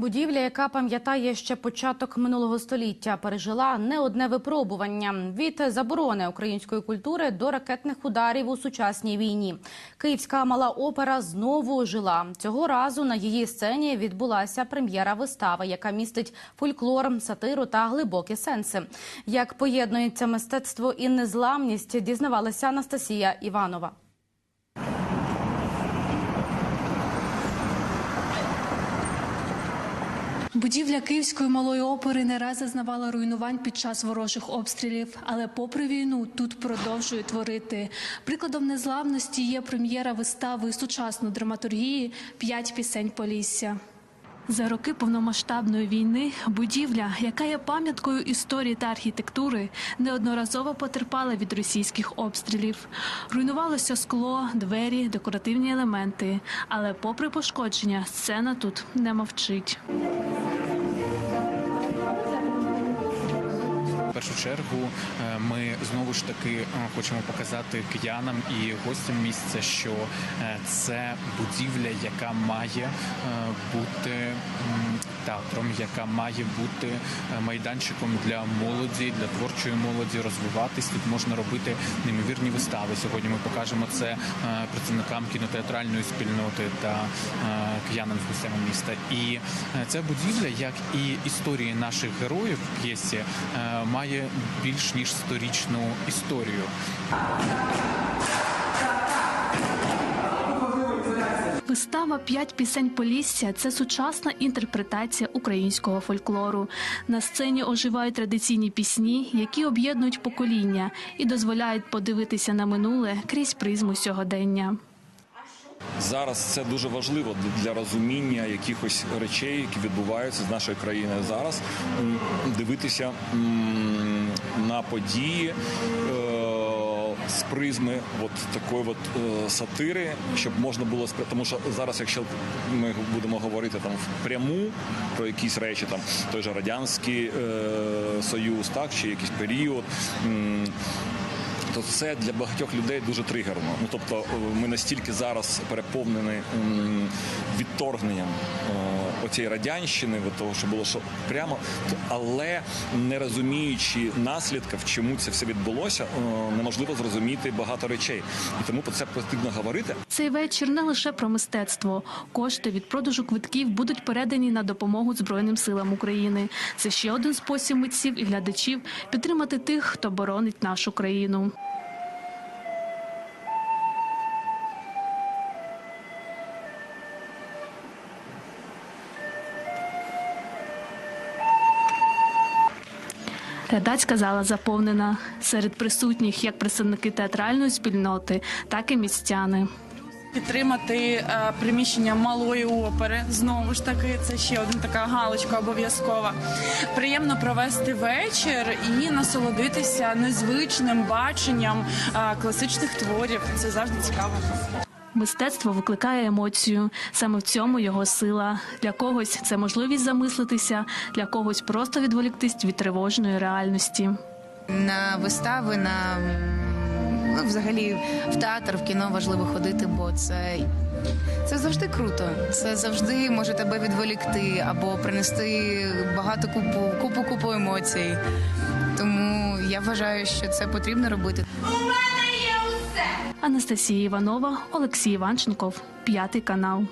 Будівля, яка пам'ятає ще початок минулого століття, пережила не одне випробування від заборони української культури до ракетних ударів у сучасній війні. Київська мала опера знову жила. Цього разу на її сцені відбулася прем'єра вистави, яка містить фольклор, сатиру та глибокі сенси. Як поєднується мистецтво і незламність, дізнавалася Анастасія Іванова. Будівля Київської малої опери не раз зазнавала руйнувань під час ворожих обстрілів, але попри війну тут продовжують творити. Прикладом незламності є прем'єра вистави сучасної драматургії П'ять пісень Полісся. За роки повномасштабної війни будівля, яка є пам'яткою історії та архітектури, неодноразово потерпала від російських обстрілів. Руйнувалося скло, двері, декоративні елементи. Але, попри пошкодження, сцена тут не мовчить. Першу чергу е, ми знову ж таки е, хочемо показати киянам і гостям місця, що е, це будівля, яка має бути театром, яка має бути е, майданчиком для молоді, для творчої молоді розвиватись. Тут можна робити неймовірні вистави. Сьогодні ми покажемо це е, працівникам кінотеатральної спільноти та е, киянам з гостями міста. І ця будівля, як і історії наших героїв в п'єсі, має більш ніж сторічну історію. Вистава П'ять пісень Полісся це сучасна інтерпретація українського фольклору. На сцені оживають традиційні пісні, які об'єднують покоління і дозволяють подивитися на минуле крізь призму сьогодення. Зараз це дуже важливо для розуміння якихось речей, які відбуваються з нашої країни зараз. Дивитися на події. Призми от такої от е, сатири, щоб можна було тому що зараз, якщо ми будемо говорити там впряму про якісь речі, там той же радянський е, союз, так чи якийсь період. м, то це для багатьох людей дуже тригерно. Ну тобто, е, ми настільки зараз переповнені відторгненням е, оцієї радянщини, від того, що було що прямо, але не розуміючи наслідків, чому це все відбулося, е, неможливо зрозуміти багато речей. І тому про це потрібно говорити. Цей вечір не лише про мистецтво. Кошти від продажу квитків будуть передані на допомогу Збройним силам України. Це ще один спосіб митців і глядачів підтримати тих, хто боронить нашу країну. Глядацька зала заповнена. Серед присутніх як представники театральної спільноти, так і містяни. Підтримати е, приміщення малої опери. Знову ж таки, це ще одна така галочка обов'язкова. Приємно провести вечір і насолодитися незвичним баченням е, класичних творів. Це завжди цікаво. Мистецтво викликає емоцію. Саме в цьому його сила. Для когось це можливість замислитися, для когось просто відволіктись від тривожної реальності. На вистави, на ну, взагалі в театр, в кіно важливо ходити, бо це, це завжди круто. Це завжди може тебе відволікти або принести багато купу, купу купу емоцій. Тому я вважаю, що це потрібно робити. Анастасія Іванова, Олексій Іванченков, п'ятий канал.